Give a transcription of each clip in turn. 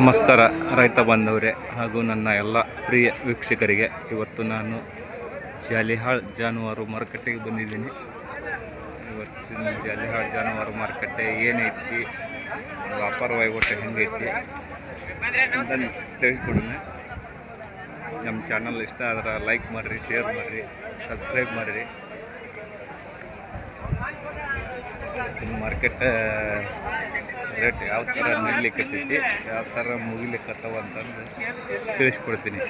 ನಮಸ್ಕಾರ, ರೈತ ಬಾಂಧವರೇ ಹಾಗೂ ನನ್ನ ಎಲ್ಲ ಪ್ರಿಯ ವೀಕ್ಷಕರಿಗೆ. ಇವತ್ತು ನಾನು ಜಾಲಿಹಾಳ್ ಜಾನುವಾರು ಮಾರುಕಟ್ಟೆಗೆ ಬಂದಿದ್ದೀನಿ. ಇವತ್ತಿನ ಜಾಲಿಹಾಳ್ ಜಾನುವಾರು ಮಾರುಕಟ್ಟೆ ಏನೈತಿ ವ್ಯಾಪಾರ ವಹಿವಾಟು ಹೆಂಗೈತಿ ಅಂತ ತಿಳಿಸ್ಕೊಡೋಣ. ನಮ್ಮ ಚಾನಲ್ ಇಷ್ಟ ಆದ್ರೆ ಲೈಕ್ ಮಾಡಿರಿ, ಶೇರ್ ಮಾಡಿರಿ, ಸಬ್ಸ್ಕ್ರೈಬ್ ಮಾಡಿರಿ. ಮಾರ್ಕೆಟ್ ರೇಟ್ ಯಾವ ಥರ ನಡೀಲಿಕ್ಕತ್ತೈತಿ ಯಾವ ಥರ ಮುಗಿಲಿಕ್ಕತ್ತವ ಅಂತಂದು ತಿಳಿಸ್ಕೊಡ್ತೀನಿ.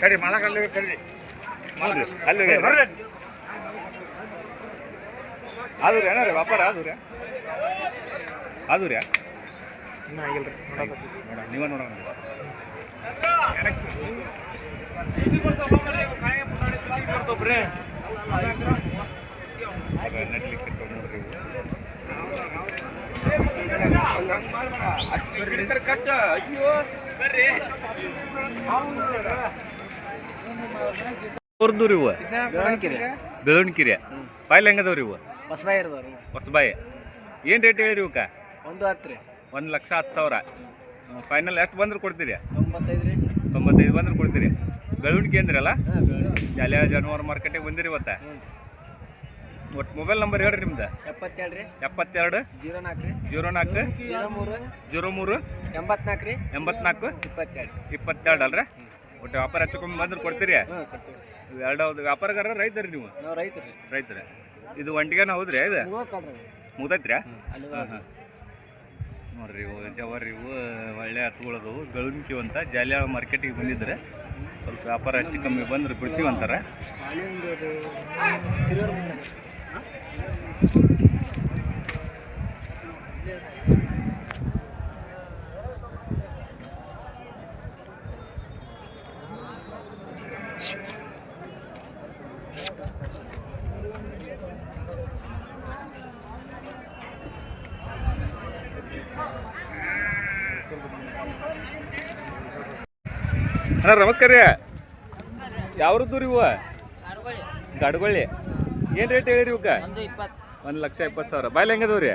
ಕಡಿ ಮಾಡಕಲ್ಲಿ ಕಡಿ ಅಲ್ಲಿ ಆದ್ರೆ ಏನಾರ ವ್ಯಾಪಾರ ಆದ್ರಿ ಇನ್ನೂ ನೀವ ನೋಡೋಣ ನೋಡ್ರಿ ಇವು. ಅವ್ರದ್ದು ರೀ ಇವು. ಬೆಳವಣಿಗೆರಿ ಬಾಯ್ಲ್ ಹೆಂಗದವ್ರಿ ಇವು? ಹೊಸಬಾಯಿ ಇರ್ದವ್ರು. ಹೊಸಬಾಯಿ. ಏನು ರೇಟ್ ಹೇಳಿರಿ ಇವಕ್ಕ? ಒಂದು ಹತ್ತು ರೀ. ಒಂದು ಲಕ್ಷ ಹತ್ತು ಸಾವಿರ. ಫೈನಲ್ ಎಷ್ಟು ಬಂದ್ರೆ ಕೊಡ್ತೀರಿ? ತೊಂಬತ್ತೈದು ರೀ. ತೊಂಬತ್ತೈದು ಬಂದ್ರೆ ಕೊಡ್ತೀರಿ. ಬೆಳವಣಿಗೆ ಅಂದ್ರಲ್ಲ? ಜಾಲಿಯ ಜಾನುವಾರು ಮಾರ್ಕೆಟಿಗೆ ಬಂದಿರಿ ಇವತ್ತ? ಒಟ್ಟು ಮೊಬೈಲ್ ನಂಬರ್ ಹೇಳ್ರಿ ನಿಮ್ದು. ಎಪ್ಪತ್ತೆರಡು ರೀ. ಎಪ್ಪತ್ತೆರಡು. ಜೀರೋ ನಾಲ್ಕು ರೀ. ಜೀರೋ ನಾಲ್ಕು. ಜೀರೋ ಮೂರು. ಜೀರೋ ಮೂರು. ಎಂಬತ್ನಾಲ್ಕು ರೀ. ಎಂಬತ್ನಾಲ್ಕು. ಇಪ್ಪತ್ತೆರಡು. ಇಪ್ಪತ್ತೆರಡು ಅಲ್ರಿ? ಒಟ್ಟು ವ್ಯಾಪಾರ ಹೆಚ್ಚಕೊಂಡ್ ಬಂದ್ರೆ ಕೊಡ್ತೀರಿ? ಎರಡು ವ್ಯಾಪಾರಗಾರ ರೈತರು ನೀವು? ನಾವು ರೈತರು ರೈತರ. ಇದು ಒಂಟಿಗೆನ ಹೌದ್ರಿ ಇದು? ಮುಗ್ದೈತ್ರಿ ಅಲ್ಲಿ ಹಾಂ ಹಾಂ ನೋಡ್ರಿ ಇವು ಜವಾರಿ ಇವು ಒಳ್ಳೆ ಹತ್ಕೊಳ್ಳೋದು ಬೆಳವಣಿಗೆ ಅಂತ ಜಾಲಿಯಾಳ ಮಾರ್ಕೆಟಿಗೆ ಬಂದಿದ್ರೆ ಸ್ವಲ್ಪ ವ್ಯಾಪಾರ ಹೆಚ್ಚು ಕಮ್ಮಿ ಬಂದ್ರೆ ಬಿಡ್ತೀವಿ ಅಂತಾರೆ. ಅಣ್ಣ ನಮಸ್ಕಾರ ರೀ. ಯಾವ್ರದ್ದು ರೀ ಇವು? ಗಡ್ಗೊಳ್ಳಿ. ಏನು ರೇಟ್ ಹೇಳಿರಿ ಇವಕ್ಕೆ? ಒಂದು ಲಕ್ಷ ಇಪ್ಪತ್ತು ಸಾವಿರ. ಬಾಯ್ಲ್ ಹೆಂಗದವು ರೀ?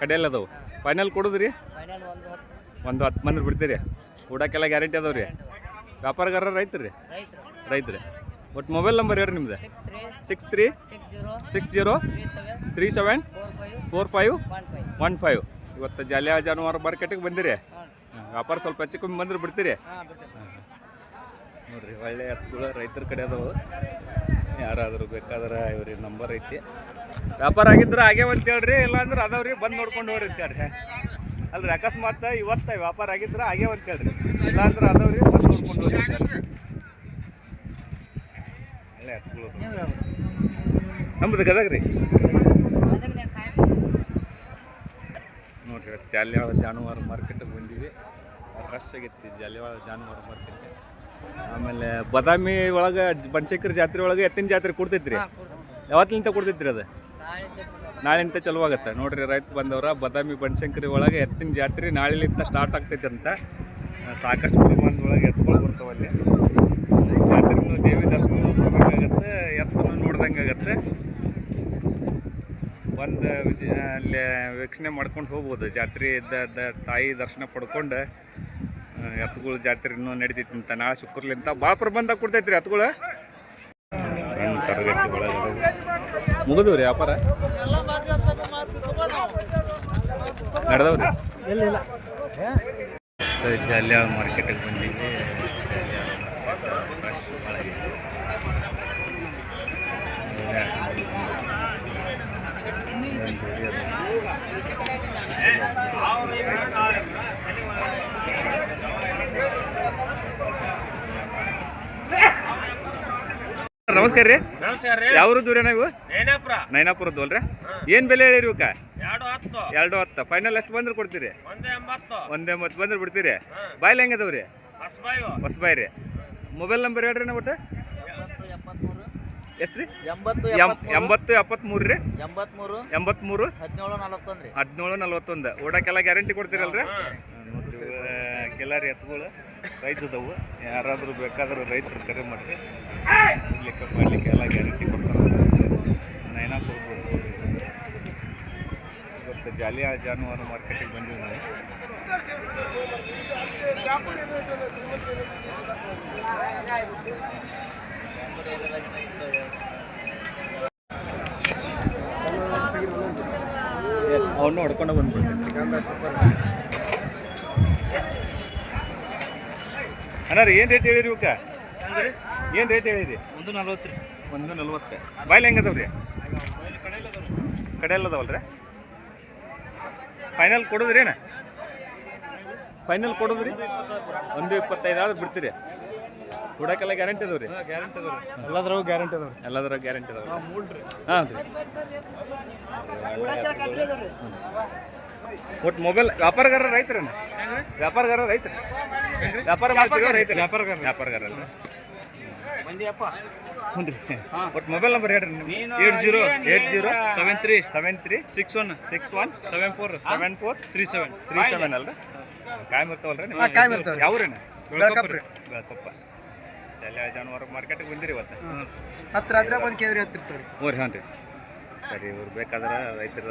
ಕಡೆಯಲ್ಲ ಅದಾವು. ಫೈನಲ್ ಕೊಡುದ್ರಿ? ಒಂದು ಹತ್ತು. ಒಂದು ಹತ್ತು ಮಂದಿ ಬಿಡ್ತೀರಿ. ಊಟಕ್ಕೆಲ್ಲ ಗ್ಯಾರಂಟಿ ಅದಾವ ರೀ. ವ್ಯಾಪಾರಗಾರ ರೈತರು ರೀ? ರೈತರು. ಒಟ್ಟು ಮೊಬೈಲ್ ನಂಬರ್ ಯಾರು ನಿಮ್ದು? Six three six zero three seven four five one five ಇವತ್ತು ಜಾಲಿಯಾ ಜಾನುವಾರು ಮಾರ್ಕೆಟಿಗೆ ಬಂದಿರಿ. ವ್ಯಾಪಾರ ಸ್ವಲ್ಪ ಹೆಚ್ಚು ಕಮ್ಮಿ ಬಂದ್ರೆ ಬಿಡ್ತೀರಿ? ನೋಡಿರಿ ಒಳ್ಳೆ ಹತ್ತುಗಳು ರೈತರ ಕಡೆ ಅದಾವು. ಯಾರಾದರೂ ಬೇಕಾದ್ರೆ ಇವ್ರಿಗೆ ನಂಬರ್ ಐತಿ. ವ್ಯಾಪಾರ ಆಗಿದ್ರೆ ಆಗ್ಯಾವ ಅಂತ ಹೇಳ್ರಿ ಇಲ್ಲಾಂದ್ರೆ ಅದಾವ್ರಿ ಬಂದು ನೋಡ್ಕೊಂಡು ಹೋಗ್ರಿ ಅಂತ ಹೇಳ್ರಿ ಅಲ್ರಿ ಅಕಸ್ಮಾತ್ ಇವತ್ತ ವ್ಯಾಪಾರ ಆಗಿದ್ರೆ ಆಗ್ಯಾವ ಅಂತ ಹೇಳ್ರಿ ಇಲ್ಲಾಂದ್ರೆ ಅದಾವ್ರಿ ಬಂದು ನೋಡ್ಕೊಂಡು ಹೋಗ್ರಿ. ಒಳ್ಳೆ ಹತ್ತುಗಳು. ನಮ್ದು ಗದಗ ರೀ ನೋಡ್ರಿ ಜಾಲಿಯಾಳ ಜಾನುವಾರು ಮಾರ್ಕೆಟಿಗೆ ಬಂದೀವಿ. ರಶ್ ಆಗೈತಿ ಜಾಲಿಯಾಳ ಜಾನುವಾರು ಮಾರ್ಕೆಟ್ ಆಮೇಲೆ ಬಾದಾಮಿ ಒಳಗೆ ಬನಶಂಕರಿ ಜಾತ್ರೆ ಒಳಗೆ ಎತ್ತಿನ ಜಾತ್ರೆ ಕೊಡ್ತೈತ್ರಿ ಯಾವತ್ತಿನಿಂದ ಕೊಡ್ತೈತ್ರಿ ಅದು? ನಾಳೆಂತ ಚಲೋ ಆಗತ್ತೆ. ನೋಡ್ರಿ ರೈತ ಬಂದವ್ರ ಬಾದಾಮಿ ಬನಶಂಕರಿ ಒಳಗೆ ಎತ್ತಿನ ಜಾತ್ರೆ ನಾಳೆಲಿಂತ ಸ್ಟಾರ್ಟ್ ಆಗ್ತೈತೆ ಅಂತ. ಸಾಕಷ್ಟು ಪ್ರಮಾಣದೊಳಗೆ ಎತ್ಕೊಂಡು ಬರ್ತಾವಲ್ಲಿ ಜಾತ್ರೆ ದೇವಿ ದರ್ಶನ ಎತ್ತನ್ನು ನೋಡ್ದಂಗೆ ಆಗತ್ತೆ ಬಂದು ವಿಜ ಅಲ್ಲಿ ವೀಕ್ಷಣೆ ಮಾಡ್ಕೊಂಡು ಹೋಗ್ಬೋದು. ಜಾತ್ರೆ ಇದ್ದ ತಾಯಿ ದರ್ಶನ ಪಡ್ಕೊಂಡು ಎತ್ತುಗಳು ಜಾತ್ರೆ ಇನ್ನೂ ನಡಿತೈತಿ ಅಂತ. ನಾಳೆ ಶುಕ್ರಲಿಂತ ಭಾಳ ಪ್ರಬಂಧ ಕೊಡ್ತೈತ್ರಿ ಎತ್ತುಗಳು. ಸಣ್ಣ ತರಗತಿ ಒಳಗೆ ರೀ ವ್ಯಾಪಾರ? ನಡೆದವ್ರಿ ಅಲ್ಲಿ ಮಾರ್ಕೆಟಿಗೆ ಬಂದೀವಿ ಜಾಲಿಯಾಳ market fresh ಭಾಳ ಆಗೈತಿ. ಒಳ್ಳೆ ಒಂದ್ ಜೋಡಿ ಅದಾವ. ನಮಸ್ಕಾರ ರೀ. ನಮಸ್ಕಾರ ರೀ. ಯಾವ ದೂರ ನೀವು? ಏನೇಪ್ರ ನೈನಾಪುರದ್ದು ಅಲ್ರಿ? ಏನು ಬೆಲೆ ಹೇಳಿರಿ ಇವಕ್ಕ? ಎರಡು ಹತ್ತು. ಎರಡು ಹತ್ತು. ಫೈನಲ್ ಎಷ್ಟು ಬಂದ್ರೆ ಕೊಡ್ತೀರಿ? ಒಂದು ಎಂಬತ್ತು. ಬಂದ್ರೆ ಬಿಡ್ತೀರಿ? ಬಾಯ್ಲಿ ಹೆಂಗದವ್ ರೀ? ಹೊಸಬಾಯ್ ರೀ. ಮೊಬೈಲ್ ನಂಬರ್ ಹೇಳ್ರಿ ನಾವು ಒಟ್ಟು. ಎಷ್ಟು ರೀ? ಎಂಬತ್ತು ಎಂಬತ್ತು ಎಪ್ಪತ್ತ್ಮೂರು ರೀ. ಎಂಬತ್ಮೂರು ಎಂಬತ್ಮೂರು. ಹದಿನೇಳು ನಲವತ್ತೊಂದು ರೀ. ಹದಿನೇಳು ನಲವತ್ತೊಂದು. ಓಡಕ್ಕೆಲ್ಲ ಗ್ಯಾರಂಟಿ ಕೊಡ್ತೀರಲ್ರಿ? ಕೆಲ ಕೆಲರಿ ಎತ್ತುಗಳು ರೈತದವು. ಯಾರಾದರೂ ಬೇಕಾದರೂ ರೈತರು ಕರೆ ಮಾಡಿ ಲೆಕ್ಕ ಮಾಡಲಿಕ್ಕೆ ಎಲ್ಲ ಗ್ಯಾರಂಟಿ ಕೊಡ್ತಾರೆ. ನೈನಾ ಕೊಡ್ಬೋದು. ಇವತ್ತು ಜಾಲಿಯ ಜಾನುವಾರು ಮಾರ್ಕೆಟಿಗೆ ನಾವು ಅವನು ಹೊಡ್ಕೊಂಡು ಬಂದ್ಬಿಡ್ತೀನಿ ಅಣ್ಣ ರೀ ಏನು ರೇಟ್ ಹೇಳಿರಿ ಇವಕ್ಕ? ಏನು ರೇಟ್ ಹೇಳಿರಿ ಒಂದು ನಲ್ವತ್ತು ರೀ. ಒಂದು ನಲ್ವತ್ತು ಬಾಯ್ಲಿ ಅದಾವ ರೀ ಕಡೆ ಅದಾವಲ್ಲ ರೀ ಫೈನಲ್ ಕೊಡೋದ್ರಿ ಏನ? ಫೈನಲ್ ಕೊಡೋದ್ರಿ? ಒಂದು ಇಪ್ಪತ್ತೈದು ಆದ್ರೆ ಬಿಡ್ತೀರಿ. ಕೊಡೋಕ್ಕೆಲ್ಲ ಗ್ಯಾರಂಟಿ ಅದಾವ್ರಿ? ಗ್ಯಾರಂಟಿ ಅದಾವ್ರಿ. ಎಲ್ಲದರ ಗ್ಯಾರಂಟಿ ಅದಾವ್ರಿ. ಎಲ್ಲದರ ಗ್ಯಾರಂಟಿ ಅದಾವ ಹಾಂ ರೀ. ಒಟ್ಟು ಮೊಬೈಲ್ ವ್ಯಾಪಾರಗಾರ ರೈತರೇನ? ವ್ಯಾಪಾರಗಾರ ರೈತರ ವ್ಯಾಪಾರ ಮಾಡ್ತೀರೋ ರೈತರ ವ್ಯಾಪಾರಗಾರ. ವ್ಯಾಪಾರಗಾರ ಅಲ್ಲ ಹ್ಞೂ ರೀ ಒಟ್ಟು ಮೊಬೈಲ್ ನಂಬರ್ ಹೇಳ್ರಿ eight zero eight zero seven three seven three six one six one seven four seven four three seven three seven ಅಲ್ರಿ? ಕಾಯಂ ಇರ್ತಾವಲ್ರಿ ಹಾ, ಕಾಯಂ ಇರ್ತಾವ್ರಿ. ಯಾವ್ರೇನ? ಬೆಳಕಪ್ರಿ ಬೆಳಕಪ್ಪ. ಚಲ ಜಾನುವಾರು ಮಾರ್ಕೆಟಿಗೆ ಬಂದಿರಿ ಇವತ್ತು. ಹತ್ರ ಹತ್ರ ಬಂದು ಕೇವ್ರಿ ಹ್ಞೂ ರೀ ಹ್ಞೂ ರೀ ಸರಿ ಇವ್ರು ಬೇಕಾದ್ರೆ ರೈತರ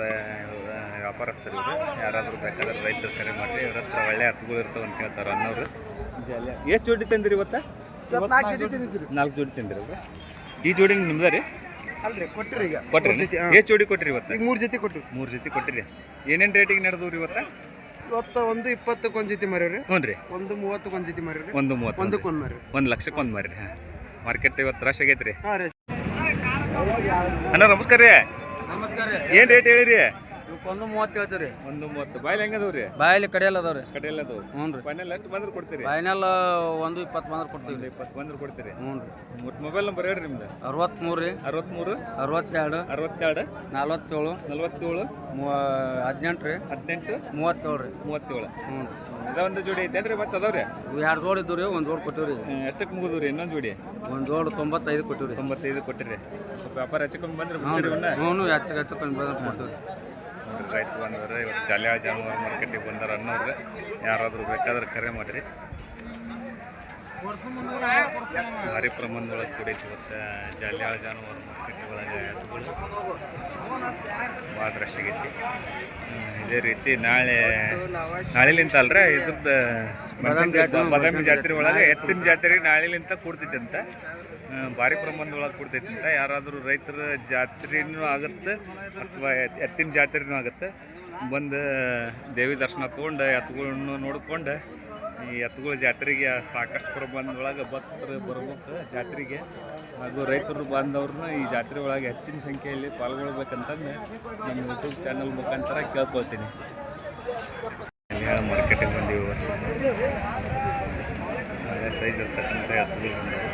ವ್ಯಾಪಾರಸ್ಥರು ಇವರು. ಯಾರಾದರೂ ಬೇಕಾದ್ರೆ ರೈತರು ಕರೆ ಮಾಡಿ ಇವ್ರ ಹತ್ರ ಒಳ್ಳೆ ಹತ್ತುಗಳು ಇರ್ತಾವೆ ಅಂತ ಹೇಳ್ತಾರೆ ಅನ್ನೋರು. ಎಷ್ಟು ಜೋಡಿ ತಂದಿರಿ ಇವತ್ತು? ನಾಲ್ಕು ಜೊತೆ ತಿಂದಿದ್ರಿ ನಾಲ್ಕು ಜೋಡಿ ತಂದಿರಿ ಇವ್ರು? ಈ ಜೋಡಿ ನಿಮ್ದ ರೀ? ಅಲ್ರಿ ಕೊಟ್ಟಿರಿ ಈಗ. ಕೊಟ್ರಿ ಮೂರ್ ಎಷ್ಟು ಜೋಡಿ ಕೊಟ್ಟಿರಿ ಇವತ್ತು? ಈಗ ಮೂರು ಜೊತೆ ಕೊಟ್ಟು ಮೂರು ಜೊತೆ ಕೊಟ್ಟಿರಿ ಏನೇನು ರೇಟಿಗೆ ನಡೆದವು ರೀ ಇವತ್ತು? ಇವತ್ತು ಒಂದು ಇಪ್ಪತ್ತಕ್ಕೆ ಒಂದು ಜೊತೆ ಮರೀರಿ ಹ್ಞೂ ರೀ. ಒಂದು ಮೂವತ್ತಕ್ಕೆ ಒಂದು ಜೊತೆ ಮರೀರಿ ಒಂದು ಮೂವತ್ತು ಒಂದಕ್ಕೆ ಒಂದು ಮರಿ ಒಂದು ಲಕ್ಷಕ್ಕೆ ಒಂದು ಮಾರಿ ಹಾಂ. ಮಾರ್ಕೆಟ್ ಇವತ್ತು ರಶ್ ಆಗೈತೆ ರೀ. ಹಾಂ ರೀ. ಅಣ್ಣ ನಮಸ್ಕಾರ ರೀ. ನಮಸ್ಕಾರ ರೀ. ಏನು ರೇಟ್ ಹೇಳಿರಿ? ಒಂದು ಮೂವತ್ತು ಹೇಳ್ತೀವಿ ರೀ ಒಂದು ಮೂವತ್ತು. ಬಾಯಲ್ಲಿ ಹೆಂಗದವು ರೀ ಬಾಯಲ್ಲಿ ಕಡೆಯಲ್ಲ ಅದಾವ್ರಿ ಕಡೆಯಲ್ಲ ಅದಾವು ಹ್ಞೂ ರೀ ಫೈನಲ್ ಎಷ್ಟು ಬಂದ್ರೆ ಕೊಡ್ತೀರಿ? ಫೈನಲ್ ಒಂದು ಇಪ್ಪತ್ತು ಬಂದ್ರೆ ಕೊಡ್ತೀವಿ. ಒಂದು ಇಪ್ಪತ್ತು ಬಂದ್ರೆ ಕೊಡ್ತೀರಿ. ಹ್ಞೂ ರೀ ಮತ್ತು ಮೊಬೈಲ್ ನಂಬರ್ ಹೇಳ್ರಿ ನಿಮ್ದು. ಅರವತ್ತ್ಮೂರು ರೀ. ಅರವತ್ತ್ಮೂರು ಅರವತ್ತೆರಡು ಅರವತ್ತೆರಡು ನಲ್ವತ್ತೇಳು ನಲವತ್ತೇಳು ಮೂವ ಹದಿನೆಂಟು ರೀ. ಹದಿನೆಂಟು ಮೂವತ್ತೇಳು ರೀ. ಮೂವತ್ತೇಳು. ಹ್ಞೂ ಇದ ಒಂದು ಜೋಡಿ ಐತೇನ್ರಿ ಮತ್ತೆ ಅದಾವ್ರಿ? ರೀ ಎರಡು ಜೋಡಿ ಇದ್ದು ರೀ ಒಂದು ಜೋಡಿ ಕೊಟ್ಟಿವಿ ರೀ ಎಷ್ಟಕ್ಕೆ ರೀ ಇನ್ನೊಂದು ಜೋಡಿ? ಒಂದು ಜೋಡಿ ತೊಂಬತ್ತೈದು ಕೊಟ್ಟಿವ್ರಿ. ರೀ ತೊಂಬತ್ತೈದು ಕೊಟ್ಟಿರಿ. ಸ್ವಲ್ಪ ವ್ಯಾಪಾರ ಹೆಚ್ಚು ಕಮ್ಮಿ ಬಂದ್ರೆ ಹ್ಞೂ ಹೆಚ್ಚು ಹೆಚ್ಚು ಕಮ್ಮಿ ಬಂದ್ರೆ ಕೊಟ್ಟಿವಿ ನೋಡ್ರಿ ಆಯ್ತು ಬಂದವ್ರೆ ಇವತ್ತು ಜಾಲಿಯ ಜಾನುವಾರು ಮಾರ್ಕೆಟಿಗೆ ಬಂದಾರ ಅನ್ನೋರು ಯಾರಾದರೂ ಬೇಕಾದ್ರೆ ಕರೆ ಮಾಡಿರಿ. ಭಾರಿ ಪ್ರಮಾಣದೊಳಗೆ ಕೂಡೈತಿ ಇವತ್ತು ಜಾಲ್ಯ ಜಾನುವಾರು ಮಾರ್ಕೆಟ್ ಒಳಗೆ ಎತ್ತುಗಳು ಭಾಳ ರಶ್ ಆಗೈತಿ. ಇದೇ ರೀತಿ ನಾಳೆ, ನಾಳೆಲಿಂತ ಅಲ್ರ ಇದ್ರದ್ದು ಬಾದಾಮಿ ಜಾತ್ರೆ ಒಳಗೆ ಎತ್ತಿನ ಜಾತ್ರೆ ನಾಳೆಲಿಂತ ಕೂಡ್ತೈತಿ ಅಂತ ಭಾರಿ ಪ್ರಮಾಣದೊಳಗೆ ಕೂಡ್ತೈತಿ ಅಂತ ಯಾರಾದರೂ ರೈತರ ಜಾತ್ರೆನೂ ಆಗುತ್ತೆ ಅಥವಾ ಎತ್ತಿನ ಜಾತ್ರೆನೂ ಆಗುತ್ತೆ. ಬಂದು ದೇವಿ ದರ್ಶನ ತೊಗೊಂಡು ಎತ್ತುಗಳನ್ನು ನೋಡ್ಕೊಂಡು ಈ ಎತ್ತುಗಳ ಜಾತ್ರೆಗೆ ಸಾಕಷ್ಟು ಪ್ರಬಂಧದೊಳಗೆ ಭಕ್ತರು ಬರ್ಬೇಕು ಜಾತ್ರೆಗೆ. ಹಾಗೂ ರೈತರು ಬಾಂಧವ್ರನ್ನ ಈ ಜಾತ್ರೆ ಒಳಗೆ ಹೆಚ್ಚಿನ ಸಂಖ್ಯೆಯಲ್ಲಿ ಪಾಲ್ಗೊಳ್ಬೇಕಂತಂದು ನಮ್ಮ ಯೂಟ್ಯೂಬ್ ಚಾನಲ್ ಮುಖಾಂತರ ಕೇಳ್ಕೊಳ್ತೀನಿ. ಮಾರ್ಕೆಟಿಗೆ ಬಂದೀವಿ ಒಳ್ಳೆ ಸೈಜ್ ಇರ್ತಕ್ಕಂಥ ಎತ್ತುಗಳು ಬಂದವು.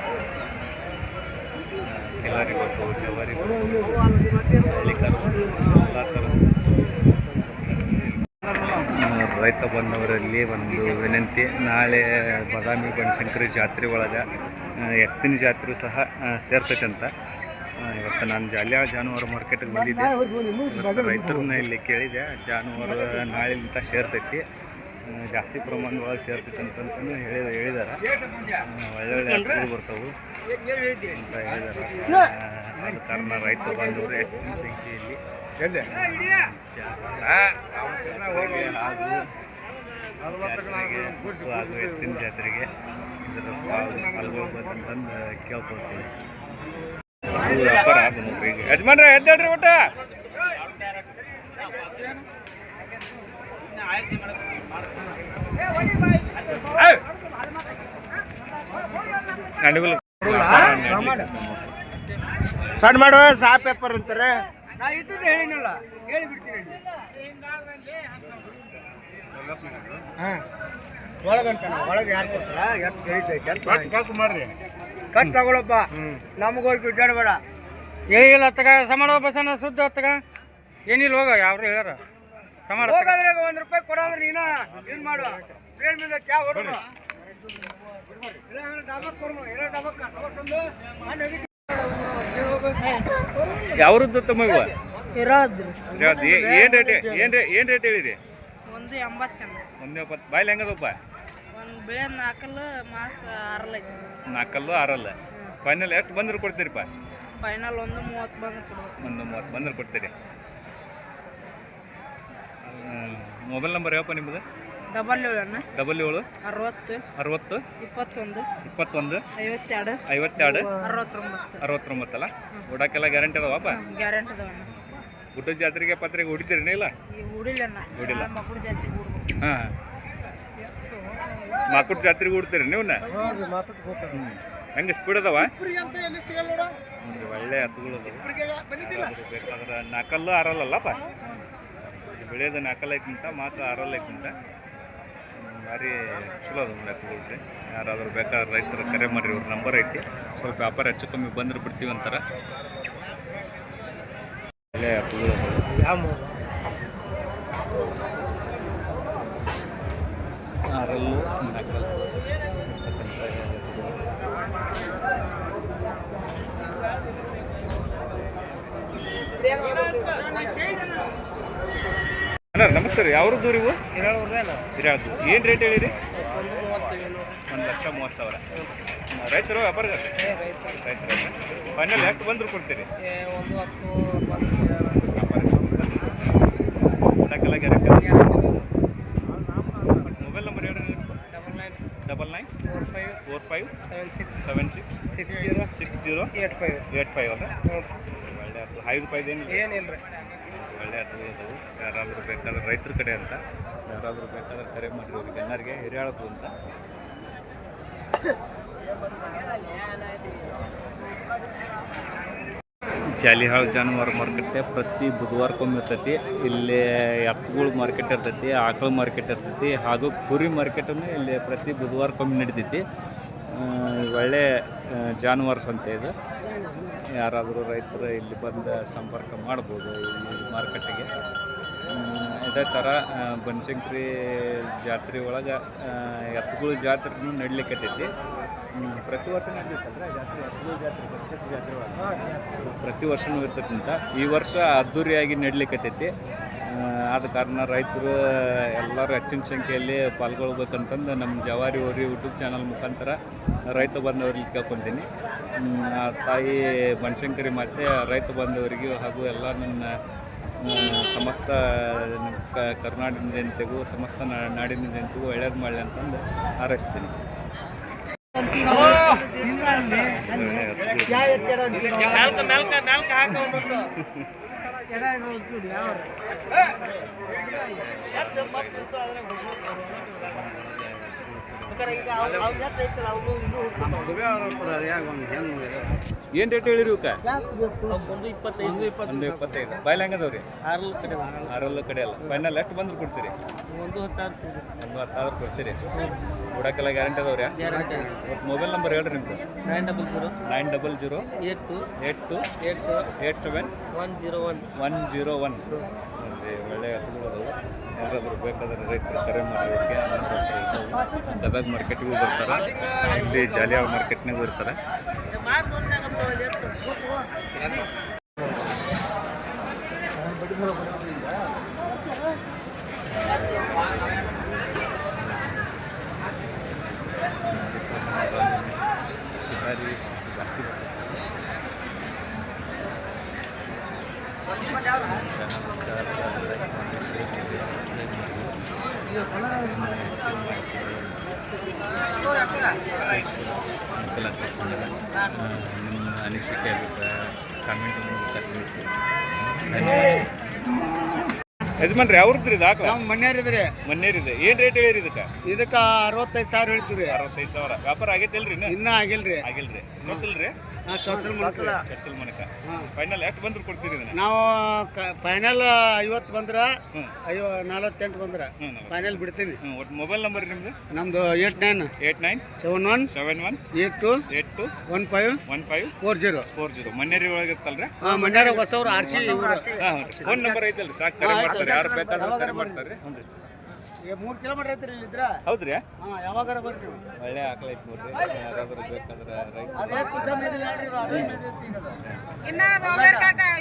ಜವಾರಿ ಬರ್ಬೋದು ಜವಾರಿ ಬರ್ಬೋದು ಹಳ್ಳಿಕಾರು ಬರ್ಬೋದು ಎಲ್ಲ ಥರದ್ದು ಆ, ರೈತ ಬಂದವರಲ್ಲಿ ಒಂದು ವಿನಂತಿ ನಾಳೆ ಬಾದಾಮಿ ಬನಶಂಕರಿ ಜಾತ್ರೆ ಒಳಗೆ ಎತ್ತಿನ ಜಾತ್ರೆ ಸಹ ಸೇರ್ತೈತೆ ಅಂತ ಇವತ್ತು ನಾನು ಜಾಲಿಯ ಜಾನುವಾರು ಮಾರ್ಕೆಟಿಗೆ ಬಂದಿದ್ದೆ ರೈತರನ್ನ ಇಲ್ಲಿ ಕೇಳಿದೆ ಜಾನುವಾರು ನಾಳೆಲಿಂತ ಸೇರ್ತೈತಿ ಜಾಸ್ತಿ ಪ್ರಮಾಣದೊಳಗೆ ಸೇರ್ತೈತೆ ಅಂತಂತಂದು ಹೇಳಿ ಹೇಳಿದಾರೆ ಆ, ಒಳ್ಳೊಳ್ಳೆ ಎತ್ತುಗಳು ಬರ್ತಾವೆ ಅಂತ ಆದ ಕಾರಣ ರೈತ ಬಂದವರು ಹೆಚ್ಚಿನ ಸಂಖ್ಯೆಯಲ್ಲಿ ಹಾಗೂ ಹಾಗೂ ಎತ್ತಿನ ಜಾತ್ರೆಗೆ ಇದರ ಯಜಮಾನ್ರೆ ಎದ್ದೇಳ್ರಿ ಊಟ ಸಣ್ಣ ಮಾಡುವ ಸಾ ಪೇಪರ್ ಅಂತಾರೆ. ನಾ ಇದ್ದು ಹೇಳಿನಲ್ಲ ಹೇಳಿ ಒಳಗಂತ ಒಳಗೆ ಯಾರು ಕೊಡ್ತಾರ? ಎತ್ತು ಹೇಳಿದ್ದೈತೆ ಅಂತ ಮಾಡ್ರಿ. ಕಟ್ ತಗೊಳಪ್ಪ. ಅತ್ತಗ ಸಮಾಡ ಬಸನ ಸುದ್ದ ಅತ್ತಗ ಏನಿಲ್ಲ ಹೋಗ ಯಾವ್ರು ಹೇಳ್ಯಾರ? ಸಮಾಡ ಹೋಗಾದ್ರೆ ಒಂದ್ ರೂಪಾಯಿ ಕೊಡಂದ್ರೆ ನೀನ ಏನ್ ಮಾಡು ಟ್ರೈನ್ మీద ಚಾ ಹೊಡೋಣ ಇಲ್ಲ ಅಂದ್ರೆ ಡಬಕ್ ಕೊಡೋಣ ಎಲ್ಲ ಡಬಕ್ ತಗೋಸಂದು ಯಾವ್ರದ್ದು ತಮ್ಮ ಇವ? ಏನ್ ರೇಟ್ ಏನ್ ರೇ ಏನ್ ರೇಟ್ ಹೇಳಿರಿ ಒಂದು ಚಂದ. ಒಂದು ಎಪ್ಪತ್ತು ಬಾಯ್ಲಿ ಹೆಂಗದಪ್ಪ ಒಂದು ಬೆಳೆ ನಾಲ್ಕಲ್ಲು ಮಾಸ ಆರಲ್ಲ. ನಾಲ್ಕಲ್ಲು ಆರಲ್ಲ. ಫೈನಲ್ ಎಷ್ಟು ಬಂದ್ರೆ ಕೊಡ್ತೀರಿಪ್ಪ? ಫೈನಲ್ ಒಂದು ಮೂವತ್ತು ಬಂದು ಕೊಡ್ಬೇಕು. ಒಂದು ಮೂವತ್ತು ಬಂದ್ರೆ ಕೊಡ್ತೀರಿ. ಮೊಬೈಲ್ ನಂಬರ್ ಯಾವಪ್ಪ ನಿಮ್ಮದು? ಡಬಲ್ ಏಳು ಡಬಲ್ ಏಳು. ಅರವತ್ತು. ಅರವತ್ತು. ಇಪ್ಪತ್ತೊಂದು. ಇಪ್ಪತ್ತೊಂದು. ಐವತ್ತೆರಡು. ಐವತ್ತೆರಡು. ಅರವತ್ತೊಂಬತ್ತು. ಅರವತ್ತೊಂಬತ್ತಲ್ಲ? ಉಡಕ್ಕೆಲ್ಲ ಗ್ಯಾರಂಟಿ ಅದಾವಪ್ಪ? ಗ್ಯಾರಂಟಿ ಅದಾವಣ್ಣ. ಗುಡ್ಡದ ಜಾತ್ರೆಗೆ ಪತ್ರೆಗೆ ಹೊಡಿತೀರಿ ಇಲ್ಲ? ಹುಡಿಲ್ಲ. ಹಾಂ. ಮಾಕುಟ್ ಜಾತ್ರೆಗೆ ಹುಡ್ತೀರಿ ನೀವು ಹೆಂಗೆ ಸ್ಪೀಡ್ ಅದಾವ? ಒಳ್ಳೆ ಹತ್ತುಗಳು ಬೇಕಾದ್ರೆ ನಾಲ್ಕಲ್ಲು ಆರಲ್ಲಲ್ಲಪ್ಪ? ಬೆಳೆಯೋದು ನಾಲ್ಕಲ್ಲ ಐತಿಂತ ಮಾಸ ಆರಲ್ಲ ಐತಿಂತ. ಹ್ಮ್, ಭಾರಿ ಚಲೋ ಅದ ನೋಡಿ ಹತ್ತುಗಳ್ರಿ ಯಾರಾದರೂ ಬೇಕಾದ್ರೆ ರೈತರ ಕರೆ ಮಾಡಿರಿ ಇವ್ರ ನಂಬರ್ ಐತಿ. ಸ್ವಲ್ಪ ವ್ಯಾಪಾರ ಹೆಚ್ಚು ಕಮ್ಮಿ ಬಂದ್ರೆ ಬಿಡ್ತೀವಿ ಅಂತಾರೆ. ಆರಲ್ಲು. ಅಣ್ಣ ನಮಸ್ತೆ ರೀ. ಯಾವ ದೂರ ಇವು ಹಿರಾಳ್ದು ಏನು ರೇಟ್ ಹೇಳಿರಿ? ಒಂದು ಲಕ್ಷ ಮೂವತ್ತು ಸಾವಿರ. ರೈತರು ವ್ಯಾಪಾರ ರೈತರು. ಫೈನಲ್ ಎಷ್ಟು ಬಂದ್ರು ಕೊಡ್ತೀರಿ? ಒಂದು ಹತ್ತು ಊಟಕ್ಕೆಲ್ಲ ಗ್ಯಾರಂಟಿ ಮೊಬೈಲ್ ನಂಬರ್ ಹೇಳಿ double nine double nine four five four five seven six seven six six zero six zero eight five eight five ಅಲ್ಲ ಒಳ್ಳೆ ಆಯ್ತು ಐದು ರೂಪಾಯಿ ಏನಿಲ್ಲ ಏನಿಲ್ಲ ರೀ ಒಳ್ಳೆ ಆಯ್ತು ಅದು ಯಾರಾದರೂ ಬೇಕಾದ್ರೆ ರೈತರ ಕಡೆ ಅಂತ ಯಾರಾದರೂ ಬೇಕಾದ್ರೆ ಕರೆ ಮಾಡಿರಿ ಅವ್ರಿಗೆ ಎಲ್ಲರಿಗೆ ಹಿರಿಯಾಳದು ಅಂತ ಜಾಲಿಹಾಳ್ ಜಾನುವಾರು ಮಾರ್ಕೆಟ್ ಪ್ರತಿ ಬುಧವಾರಕ್ಕೊಮ್ಮೆ ಇರ್ತೈತಿ. ಇಲ್ಲಿ ಎತ್ತುಗಳ ಮಾರ್ಕೆಟ್ ಇರ್ತೈತಿ, ಆಕಳ ಮಾರ್ಕೆಟ್ ಇರ್ತೈತಿ ಹಾಗೂ ಕುರಿ ಮಾರ್ಕೆಟನ್ನು ಇಲ್ಲಿ ಪ್ರತಿ ಬುಧವಾರಕ್ಕೊಮ್ಮೆ ನಡಿತೈತಿ. ಒಳ್ಳೆ ಜಾನುವಾರು ಸಂತೆ ಇದು. ಯಾರಾದರೂ ರೈತರು ಇಲ್ಲಿ ಬಂದು ಸಂಪರ್ಕ ಮಾಡ್ಬೋದು ಇಲ್ಲಿ ಮಾರ್ಕೆಟಿಗೆ ಇದೇ ಥರ ಬನಶಂಕ್ರಿ ಜಾತ್ರೆ ಒಳಗೆ ಎತ್ತುಗಳ ಜಾತ್ರೆನೂ ನಡಿಲಿಕ್ಕತ್ತೈತಿ ಪ್ರತಿ ವರ್ಷ ನಡೀತಲ್ಲ ಜಾತ್ರೆ? ಎತ್ತುಗಳ ಜಾತ್ರೆ ಬನಶಂಕರಿ ಜಾತ್ರೆ ಒಳಗೆ? ಪ್ರತಿ ವರ್ಷನೂ ಇರ್ತಕ್ಕಂಥ ಈ ವರ್ಷ ಅದ್ದೂರಿಯಾಗಿ ನಡ್ಲಿಕ್ಕತ್ತೈತಿ ಆದ ಕಾರಣ ರೈತರು ಎಲ್ಲರೂ ಹೆಚ್ಚಿನ ಸಂಖ್ಯೆಯಲ್ಲಿ ಪಾಲ್ಗೊಳ್ಬೇಕಂತಂದು ನಮ್ಮ ಜವಾರಿ ಓರಿ ಯೂಟ್ಯೂಬ್ ಚಾನಲ್ ಮುಖಾಂತರ ರೈತ ಬಂದವರಿಗೆ ಕೇಳ್ಕೊತೀನಿ. ತಾಯಿ ಬನಶಂಕರಿ ಮತ್ತು ರೈತ ಬಾಂಧವರಿಗೂ ಹಾಗೂ ಎಲ್ಲ ನನ್ನ ಸಮಸ್ತ ಕರ್ನಾಟಕ ಜನತೆಗೂ ಸಮಸ್ತ ನಾಡಿನ ಜನತೆಗೂ ಒಳ್ಳೇದು ಮಾಡಲಿ ಅಂತಂದು ಹಾರೈಸ್ತೀನಿ. ನಾಲ್ಕು ನಾಲ್ಕು ನಾಲ್ಕು ಹಾಕಿ ಒಂದೊಂದು ಏನು ರೇಟ್ ಹೇಳಿರಿ ಇವಕ್ಕೆ? ಒಂದು ಇಪ್ಪತ್ತೈದು. ಬಾಯ್ಲಿ ಹೆಂಗದವ್ರಿ? ಆರಲ್ಲು ಕಡೆ ಅಲ್ಲ. ಫೈನಲ್ ಎಷ್ಟು ಬಂದ್ರು ಕೊಡ್ತೀರಿ? ಒಂದು ಹತ್ತಾರು ಒಂದು ಕೊಡ್ತೀರಿ. ಕೊಡಕ್ಕೆಲ್ಲ ಗ್ಯಾರಂಟಿ ಅದಾವ್ರಿ? ಮೊಬೈಲ್ ನಂಬರ್ ಹೇಳ್ರಿ ನಿಮ್ದು. Nine double zero nine double zero eight two eight two eight seven eight seven one zero one one zero one ಒಳ್ಳೆಯ ಯಾರಾದರೂ ಬೇಕಾದ್ರೆ ರೈತರು ಕರೆ ಮಾಡೋದಕ್ಕೆ ಗದಗ ಮಾರ್ಕೆಟ್ಗೂ ಬರ್ತಾರೆ. ಇಲ್ಲಿ ಮಾರ್ಕೆಟ್ ಮಾರ್ಕೆಟ್ನಾಗೂ ಇರ್ತಾರೆ ದಾರಿ ಜಾಸ್ತಿ ಅನುಕೂಲ ನಿಮ್ಮ ಅನಿಸಿಕೆ ಕಮೆಂಟ್ ಮೂಲಕ ತಿಳಿಸಿ ಯಜಮಾನ್ರಿ ಅವ್ರದ್ರಿ ದಾಖಲೆ ಮನ್ಯಾರಿದ್ರಿ ಮನ್ನೇರಿದೆ ಏನು ರೇಟ್ ಹೇಳಿರಿ ಇದಕ್ಕ? ಇದಕ್ಕೆ ಅರವತ್ತೈದು ಸಾವಿರ ಹೇಳ್ತೀವಿ ಅರವತ್ತೈದು ಸಾವಿರ. ವ್ಯಾಪಾರ ಆಗೈತಿಲ್ರಿ ಇನ್ನ? ಇನ್ನೂ ಆಗಿಲ್ರಿ. ಆಗಿಲ್ರಿ. ಚೊಚ್ಚಲ್ರಿ ಮನಕ ಹಾಂ. ಫೈನಲ್ ಎಷ್ಟು ಬಂದ್ರು ಕೊಡ್ತೀರಿ ಇದನ್ನ? ನಾವು ಫೈನಲ್ ಐವತ್ತು ಬಂದ್ರ ಹ್ಞೂ ಐವ ನಲವತ್ತೆಂಟು ಬಂದ್ರ. ಫೈನಲ್ ಬಿಡ್ತೀನಿ. ಹ್ಞೂ ಒಟ್ಟು ಮೊಬೈಲ್ ನಂಬರ್ ನಿಮ್ದು? ನಮ್ದು eight nine eight nine seven one seven one eight two eight two one five one five four zero four zero ಮನ್ನೇರಿ ಒಳಗೆ ಇರ್ತಲ್ರಿ ಹಾಂ ಮನ್ಯಾರ ಹೊಸವ್ರು ಆರ್ ಸಿ ಫೋನ್ ನಂಬರ್ ಐತಲ್ರಿ? ಸಾಕು ಕರೆ ಮಾಡ್ತಾರೆ. ಯಾರು ಬೇಕಾದ್ರೂ ಕರೆ ಮಾಡ್ತಾರೆ. ಹ್ಞೂ ರೀ. ಮೂರು ಕಿಲೋಮೀಟರ್ ಐತ್ರಿ ಇಲ್ಲಿದ್ರ ಹೌದ್ರಿ? ಹಾ ಯಾವಾಗಾರ ಬರ್ತೀವಿ ಒಳ್ಳೆ ಆಕಳ ಐತಿ ನೋಡ್ರಿ. ಯಾರಾದ್ರೂ ಬೇಕಾದ್ರೆ ರೈತ ಅದೇ ಕುಸ ಮೇದಿಲ್ಲ ಹೇಳ್ರಿ ಅದು ಅದೇ ಮೇದಿತ್ತು ಅದು. ಇನ್ನ ಅದು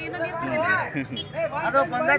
ಇನ್ನು ಅದು ಬಂದ